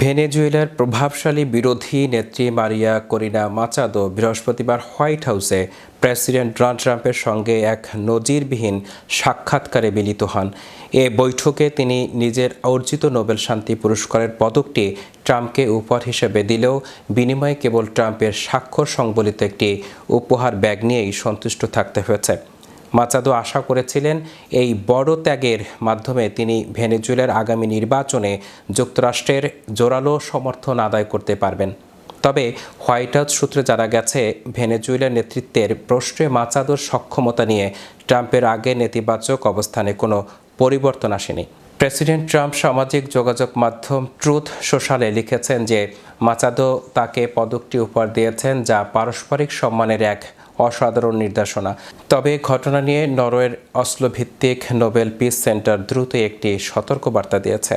ভেনেজুয়েলার প্রভাবশালী বিরোধী নেত্রী মারিয়া করিনা মাচাদো বৃহস্পতিবার হোয়াইট হাউসে প্রেসিডেন্ট ডোনাল্ড ট্রাম্পের সঙ্গে এক নজিরবিহীন সাক্ষাৎকারে মিলিত হন। এ বৈঠকে তিনি নিজের অর্জিত নোবেল শান্তি পুরস্কারের পদকটি ট্রাম্পকে উপহার হিসেবে দিলেও বিনিময়ে কেবল ট্রাম্পের স্বাক্ষর সংবলিত একটি উপহার ব্যাগ নিয়েই সন্তুষ্ট থাকতে হয়েছে। মাচাদো আশা করেছিলেন এই বড় ত্যাগের মাধ্যমে তিনি ভেনেজুয়েলার আগামী নির্বাচনে যুক্তরাষ্ট্রের জোরালো সমর্থন আদায় করতে পারবেন। তবে হোয়াইট হাউস সূত্রে জানা গেছে, ভেনেজুয়েলার নেতৃত্বের প্রশ্নে মাচাদোর সক্ষমতা নিয়ে ট্রাম্পের আগে নেতিবাচক অবস্থানে কোনো পরিবর্তন আসেনি। প্রেসিডেন্ট ট্রাম্প সামাজিক যোগাযোগ মাধ্যম ট্রুথ সোশ্যালে লিখেছেন যে মাচাদো তাকে পদকটি উপহার দিয়েছেন যা পারস্পরিক সম্মানের এক অসাধারণ নির্দেশনা। তবে ঘটনা নিয়ে নরওয়ের অস্লোভিত্তিক নোবেল পিস সেন্টার দ্রুত একটি সতর্কবার্তা দিয়েছে।